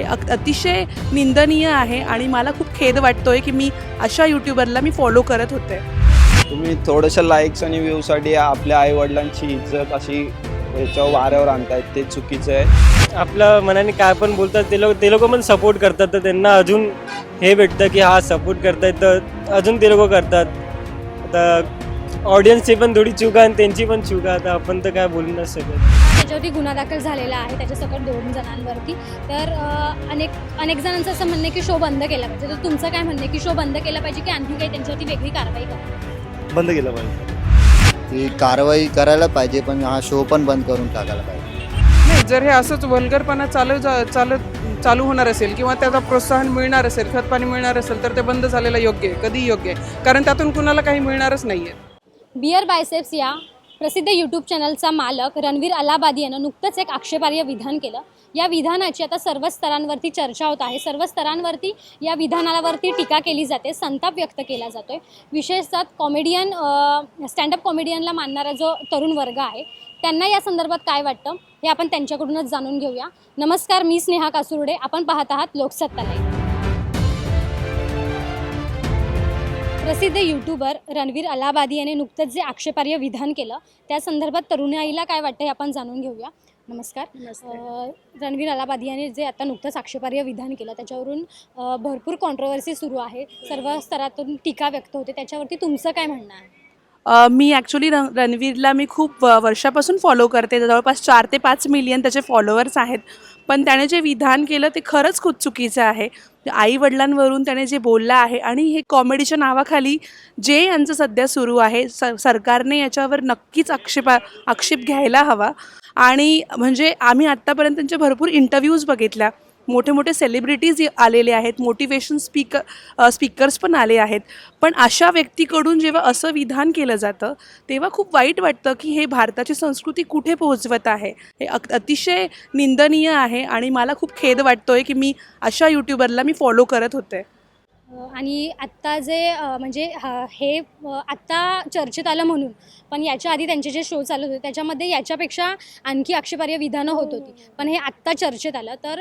हे अक- अतिशय निंदनीय आहे आणि मला खूप खेद वाटतोय की मी अशा यूट्यूबरला मी फॉलो करत होते. तुम्ही थोड्याशा लाईक्स आणि व्ह्यूसाठी आपल्या आईवडिलांची इज्जत अशी याच्यावर वाऱ्यावर आणतायत ते चुकीचं आहे. आपलं मनाने काय पण बोलतात ते लोक ते लोक पण सपोर्ट करतात तर त्यांना अजून हे भेटतं की हा सपोर्ट करतायत तर अजून ते लोक करतात. आता ऑडियन्सची पण थोडी चूक आणि त्यांची पण चूक आता आपण तर काय बोलू नाही शकत. त्याच्यावरती गुन्हा दाखल झालेला आहे त्याच्यासकट दोन जणांवरती. तर अ, अनेक अनेक जणांचं असं म्हणणं आहे की शो बंद केला पाहिजे. तर तुमचं काय म्हणणं आहे की शो बंद केला पाहिजे की आणखी काही त्यांच्यावरती वेगळी कारवाई करा? बंद केलं पाहिजे. ती कारवाई करायला पाहिजे पण हा शो पण बंद करून टाकायला पाहिजे. नाही जर हे असंच वल्गरपणा चालू जा- चालत चालू होणार असेल किंवा त्याचा प्रोत्साहन मिळणार असेल खतपाणी मिळणार असेल तर ते बंद झालेलं योग्य आहे कधी योग्य आहे. कारण त्यातून कुणाला काही मिळणारच नाही आहे बियर बायसेप्स या प्रसिद्ध यूट्यूब चॅनलचा मालक रणवीर अलाबादी यानं नुकतंच एक आक्षेपार्ह विधान केलं. या विधानाची आता सर्व स्तरांवरती चर्चा होत आहे. सर्व स्तरांवरती या विधानावरती टीका केली जाते. संताप व्यक्त केला जातोय. विशेषतः कॉमेडियन स्टँडअप कॉमेडियनला मानणारा जो तरुण वर्ग आहे त्यांना या संदर्भात काय वाटतं हे आपण त्यांच्याकडूनच जाणून घेऊया. नमस्कार मी स्नेहा कासुर्डे. आपण पाहत आहात लोकसत्तालय प्रसिद्ध यूट्यूबर रणवीर अलाहाबादी याने नुकतंच जे आक्षेपार्ह विधान केलं त्या संदर्भात तरुणाईला काय वाटतं हे आपण जाणून घेऊया. नमस्कार. अ, रणवीर अलाहाबादी याने जे आता नुकतंच आक्षेपार्ह विधान केलं त्याच्यावरून अ, भरपूर कॉन्ट्रोवर्सी सुरू आहे. सर्व स्तरातून टीका व्यक्त होते. त्याच्यावरती तुमचं काय म्हणणं आहे? अ, मी ॲक्च्युली रण रणवीरला मी खूप वर्षापासून फॉलो करते. जवळपास चार ते पाच मिलियन त्याचे फॉलोअर्स आहेत. पण त्याने जे विधान केलं ते खरंच खूप चुकीचं आहे. आई वडिलांवरून त्याने जे बोललं आहे आणि हे कॉमेडीच्या नावाखाली जे यांचं सध्या सुरू आहे स सरकारने याच्यावर नक्कीच आक्षेपा आक्षेप घ्यायला हवा. आणि म्हणजे आम्ही आत्तापर्यंत त्यांचे भरपूर इंटरव्ह्यूज बघितल्या. मोठे मोठे सेलिब्रिटीज आलेले आहेत मोटिवेशन स्पीकर स्पीकर्स पण आले आहेत. पण अशा व्यक्तीकडून जेव्हा असं विधान केलं जातं तेव्हा खूप वाईट वाटतं की हे भारताची संस्कृती कुठे पोहोचवत आहे. हे अक- अतिशय निंदनीय आहे आणि मला खूप खेद वाटतोय की मी अशा यूट्यूबरला मी फॉलो करत होते. आणि आत्ता जे म्हणजे ह- हे आत्ता चर्चेत आलं म्हणून पण याच्या आधी त्यांचे जे शो चालत होते त्याच्यामध्ये याच्यापेक्षा आणखी आक्षेपार्ह विधानं होत होती. पण हे आत्ता चर्चेत आलं तर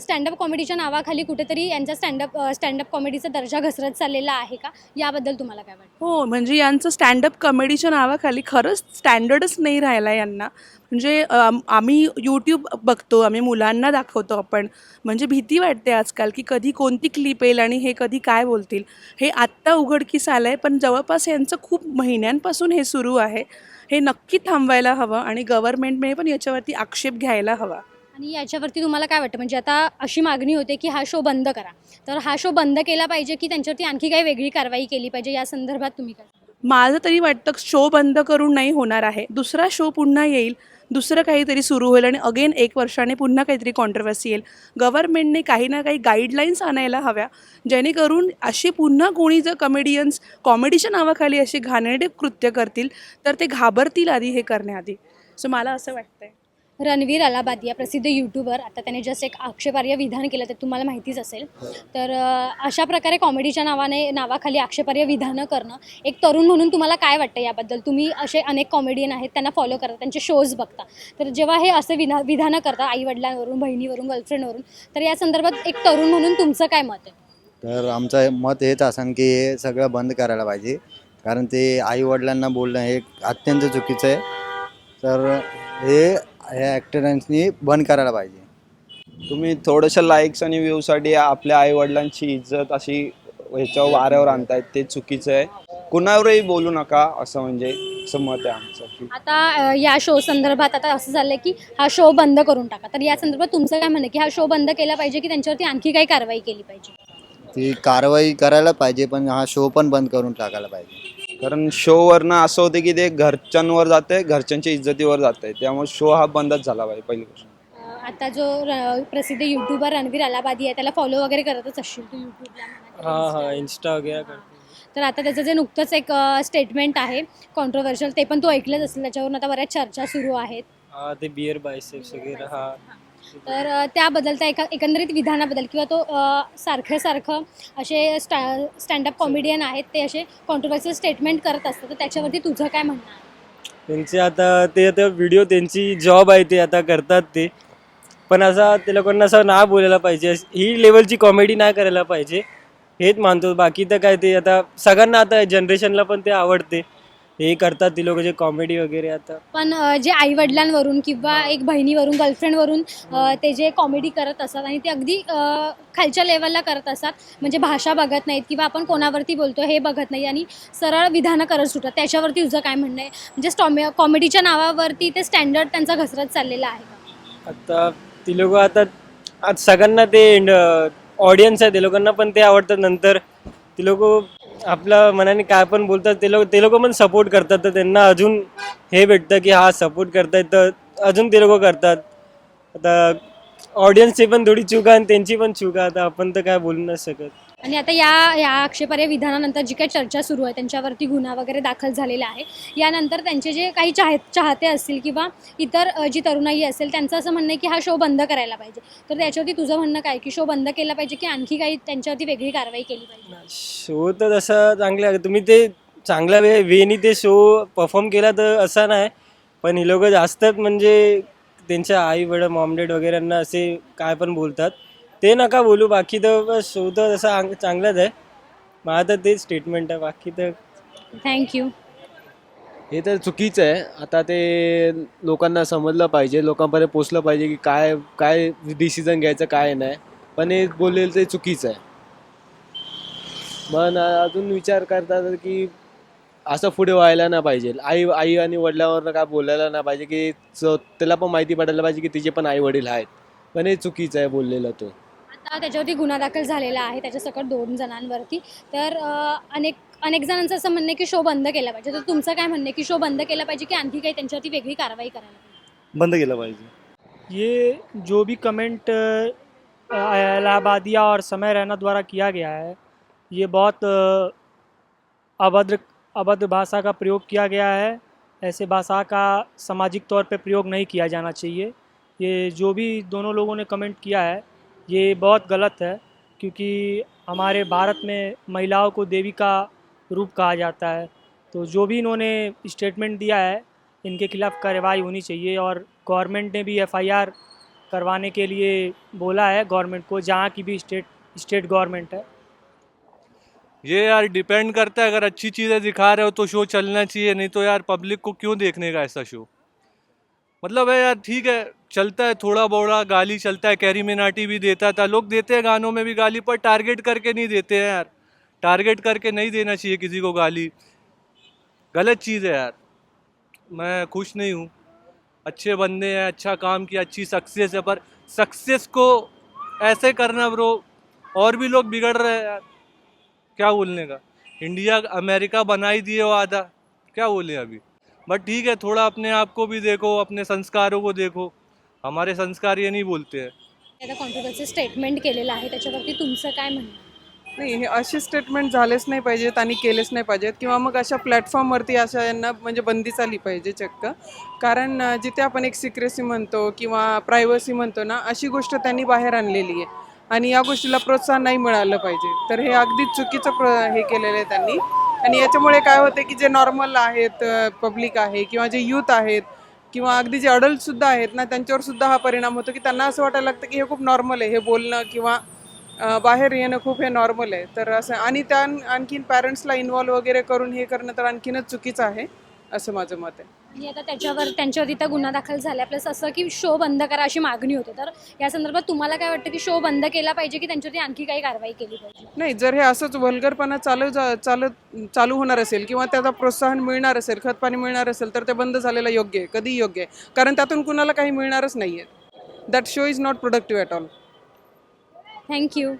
स्टँडअप कॉमेडीच्या नावाखाली कुठेतरी यांचा स्टँडअप स्टँडअप कॉमेडीचा दर्जा घसरत चाललेला आहे का? याबद्दल तुम्हाला काय वाटतं? हो म्हणजे यांचं स्टँडअप कॉमेडीच्या नावाखाली खरंच स्टँडर्डच नाही राहिला यांना. म्हणजे आम्ही यूट्यूब बघतो आम्ही मुलांना दाखवतो आपण. म्हणजे भीती वाटते आजकाल की कधी कोणती क्लिप येईल आणि हे कधी काय बोलतील. हे आत्ता उघडकीस आलं आहे पण जवळपास यांचं खूप महिन्यांपासून हे सुरू आहे. हे नक्की थांबवायला हवं आणि गव्हर्नमेंटने पण याच्यावरती आक्षेप घ्यायला हवा. आणि याच्यावरती तुम्हाला काय वाटतं? म्हणजे आता अशी मागणी होते की हा शो बंद करा. तर हा शो बंद केला पाहिजे की त्यांच्यावरती आणखी काही वेगळी कारवाई केली पाहिजे? या संदर्भात तुम्ही काय? माझं तरी वाटतं शो बंद करून नाही होणार आहे. दुसरा शो पुन्हा येईल. दुसरं काहीतरी सुरू होईल आणि अगेन एक वर्षाने पुन्हा काहीतरी कॉन्ट्रवर्सी येईल. गव्हर्नमेंटने काही ना काही गाईडलाईन्स आणायला हव्या जेणेकरून असे पुन्हा कोणी जर कमेडियन्स कॉमेडीच्या नावाखाली असे घाणेरडे कृत्य करतील तर ते घाबरतील आधी हे करण्याआधी. सो मला असं वाटतंय. रणवीर अलाबाद या प्रसिद्ध यूट्यूबर आता त्याने जस्ट एक आक्षेपार्ह विधान केलं ते तुम्हाला माहितीच असेल. तर अशा प्रकारे कॉमेडीच्या नावाने नावाखाली आक्षेपार्ह विधानं करणं एक तरुण म्हणून तुम्हाला काय वाटतं याबद्दल? तुम्ही असे अनेक कॉमेडियन आहेत त्यांना फॉलो करता त्यांचे शोज बघता. तर जेव्हा हे असे विधा विधानं करता आईवडिलांवरून बहिणीवरून गर्लफ्रेंडवरून तर या संदर्भात एक तरुण म्हणून तुमचं काय मत आहे? तर आमचं मत हेच असं की हे सगळं बंद करायला पाहिजे. कारण ते आई वडिलांना बोलणं हे अत्यंत चुकीचं आहे. तर हे ह्या ॲक्टरांनी बंद करायला पाहिजे. तुम्ही थोड्याशा लाईक्स आणि व्ह्यूसाठी आपल्या आईवडिलांची इज्जत अशी ह्याच्यावर वाऱ्यावर आणतायत ते चुकीचं आहे. कुणावरही बोलू नका असं म्हणजे असं मत आहे आमचं की आता अ, या शो संदर्भात आता असं झालं की हा शो बंद करून टाका. तर या संदर्भात तुमचं काय म्हणणं आहे की हा शो बंद केला पाहिजे की त्यांच्यावरती आणखी काही कारवाई केली पाहिजे? ती कारवाई करायला पाहिजे पण हा शो पण बंद करून टाकायला पाहिजे. कारण शोवरनं असं होतं की ते घरच्यांवर जाते घरच्यांच्या इज्जतीवर जाते त्यामुळे शो हा बंदच झाला पाहिजे पहिली गोष्ट. अ, आता जो र- प्रसिद्ध युट्यूबर रणवीर अलाहाबादी आहे त्याला फॉलो वगैरे करतच असशील तू युट्यूबला म्हणा हां हां करतो. तर आता त्याचं जे नुकतंच एक स्टेटमेंट आहे कॉन्ट्रोवर्शियल ते पण तू ऐकलंच असेल त्याच्यावरून आता बऱ्याच चर्चा सुरू आहेत. हां ते बिअर बायसेप्स वगैरे हा. तर त्याबद्दल त्या एका एकंदरीत विधानाबद्दल किंवा तो अ, सारखं सारखं असे स्टा स्टँडअप कॉमेडियन आहेत ते असे कॉन्ट्रोवर्सियल स्टेटमेंट करत असतात तर त्याच्यावरती तुझं काय म्हणणं आहे? त्यांचे आता ते आता व्हिडिओ त्यांची जॉब आहे ते आता करतात ते. पण असा ते लोकांना असं ना बोलायला पाहिजे ही लेवलची कॉमेडी नाही करायला पाहिजे. हेच मानतो. बाकी तर काय ते आता सगळ्यांना आता जनरेशनला पण ते आवडते. हे करतात ती लोक जे कॉमेडी वगैरे आता. पण अ, जे आईवडिलांवरून किंवा एक बहिणीवरून गर्लफ्रेंडवरून अ, ते जे कॉमेडी करत असतात आणि ते अगदी अ, खालच्या लेवलला करत असतात म्हणजे भाषा बघत नाहीत किंवा आपण कोणावरती बोलतो हे बघत नाही आणि सरळ विधानं करत सुटतात. त्याच्यावरती तुझं काय म्हणणं आहे? म्हणजे स्टॉमे कॉमेडीच्या नावावरती ते स्टँडर्ड त्यांचा घसरत चाललेला आहे का? आता ती लोक आता आज सगळ्यांना ते ऑडियन्स आहे ते लोकांना पण ते आवडतात नंतर ती लोक आपल्या मनाने काय पण बोलतात ते लोक ते लोक पण सपोर्ट करतात. तर त्यांना अजून हे भेटतं की हा सपोर्ट करतायत. तर अजून ते लोक करतात. आता ऑडियन्सची पण थोडी चूक आहे आणि त्यांची पण चूक आहे. आता आपण तर काय बोलू नाही शकत. आणि आता या या आक्षेपार्ह विधानानंतर जी काही चर्चा सुरू आहे त्यांच्यावरती गुन्हा वगैरे दाखल झालेला आहे. यानंतर त्यांचे जे काही चाह चाहते असतील किंवा इतर जी तरुणाई असेल त्यांचं असं म्हणणं आहे की हा शो बंद करायला पाहिजे. तर त्याच्यावरती तुझं म्हणणं काय? की शो बंद केला पाहिजे की आणखी काही त्यांच्यावरती वेगळी कारवाई केली पाहिजे? शो तर तसं चांगलं तुम्ही ते चांगल्या वे वेनी ते शो परफॉर्म केला तर असा नाही. पण ही लोक जास्त म्हणजे त्यांच्या आई वडील मॉमडेड वगैरेंना असे काय पण बोलतात. ते नका बोलू बाकी तर बस शो तर तसा आंग- चांगलाच आहे. माझं तर तेच स्टेटमेंट आहे बाकी तर थँक्यू हे तर चुकीचं आहे. आता ते लोकांना समजलं पाहिजे लोकांपर्यंत पोचलं पाहिजे की काय काय डिसिजन घ्यायचं काय नाही. पण हे बोललेलं ते चुकीचं आहे. मग अजून विचार करतात की असं पुढे व्हायला नाही पाहिजे. आई आई आणि वडिलांवरनं काय बोलायला नाही पाहिजे की च- त्याला पण माहिती पडायला पाहिजे की तिचे पण आई वडील आहेत. पण हे चुकीचं आहे बोललेलं तो. आता त्याच्यावरती गुन्हा दाखल झालेला आहे त्याच्या सकट दोन जणांवरती. तर अनेक अनेक जणांचं असं म्हणणं आहे की शो बंद केला पाहिजे. तर तुमचं काय म्हणणं आहे की शो बंद केला पाहिजे की आणखी काही त्यांच्यावरती वेगळी कारवाई करायला पाहिजे? बंद केलं पाहिजे. ये जो भी कमेंट इलाहाबादिया और समय रैना द्वारा किया गया है ये बहुत अभद्र अभद्र भाषा का प्रयोग किया गया है। ऐसे भाषा का सामाजिक तौर पे प्रयोग नहीं किया जाना चाहिए। ये जो भी दोनों लोगों ने कमेंट किया है ये बहुत गलत है, क्योंकि हमारे भारत में महिलाओं को देवी का रूप कहा जाता है। तो जो भी इन्होंने स्टेटमेंट दिया है, इनके खिलाफ़ कार्रवाई होनी चाहिए और गवर्नमेंट ने भी एफआईआर करवाने के लिए बोला है गवर्नमेंट को, जहाँ की भी स्टेट स्टेट गवर्नमेंट है। ये यार डिपेंड करता है, अगर अच्छी चीज़ें दिखा रहे हो तो शो चलना चाहिए, नहीं तो यार पब्लिक को क्यों देखने का ऐसा शो मतलब है यार, ठीक है, चलता है थोड़ा बोड़ा, गाली चलता है कैरी मिनाटी भी देता था। लोग देते हैं गानों में भी गाली, पर टारगेट करके नहीं देते हैं यार। टारगेट करके नहीं देना चाहिए किसी को गाली। गलत चीज़ है यार। मैं खुश नहीं हूँ। अच्छे बंदे हैं अच्छा काम किया, अच्छी सक्सेस है, पर सक्सेस को ऐसे करना ब्रो, और भी लोग बिगड़ रहे हैं यार। क्या बोलने का? इंडिया अमेरिका बना ही दिए वो आधा। क्या बोले अभी? बट ठीक है थोड़ा अपने आप को भी देखो अपने संस्कारों को देखो। हमारे संस्कार ये नहीं बोलते हैं। आता कॉन्ट्रोवर्सी स्टेटमेंट केलेलं आहे त्याच्यावरती तुमचं काय म्हणणं? नाही हे असे स्टेटमेंट झालेच नाही पाहिजेत आणि केलेच नाही पाहिजेत. किंवा मग अशा प्लॅटफॉर्मवरती अशा यांना म्हणजे बंदीच आली पाहिजे चक्क. कारण अं, जिथे आपण एक सिक्रेसी म्हणतो किंवा प्रायव्हसी म्हणतो ना अशी गोष्ट त्यांनी बाहेर आणलेली आहे. आणि या गोष्टीला प्रोत्साहन नाही मिळालं पाहिजे. तर हे अगदी चुकीचं प्र हे केलेलं आहे त्यांनी. आणि याच्यामुळे काय होतं की जे नॉर्मल आहेत पब्लिक आहे किंवा जे यूथ आहेत किंवा अगदी जे अडल्टसुद्धा आहेत ना त्यांच्यावर सुद्धा हा परिणाम होतो की त्यांना असं वाटायला लागतं की हे खूप नॉर्मल आहे हे बोलणं किंवा बाहेर येणं खूप हे नॉर्मल आहे. तर असं आणि त्या आणखीन पॅरेंट्सला इन्व्हॉल्व वगैरे करून हे करणं तर आणखीनच चुकीचं आहे असं माझं मत आहे. आणि आता त्याच्यावर त्यांच्यावरती तर गुन्हा दाखल झाला प्लस असं की शो बंद करा अशी मागणी होते. तर या संदर्भात तुम्हाला काय वाटतं की शो बंद केला पाहिजे की त्यांच्यावरती आणखी काही कारवाई केली पाहिजे? नाही जर हे असंच वल्गरपणा चालू जा चालत चालू होणार असेल किंवा त्याचा प्रोत्साहन मिळणार असेल खतपाणी मिळणार असेल तर ते बंद झालेलं योग्य आहे कधी योग्य आहे. कारण त्यातून कुणाला काही मिळणारच नाही आहे that show is not productive at all thank you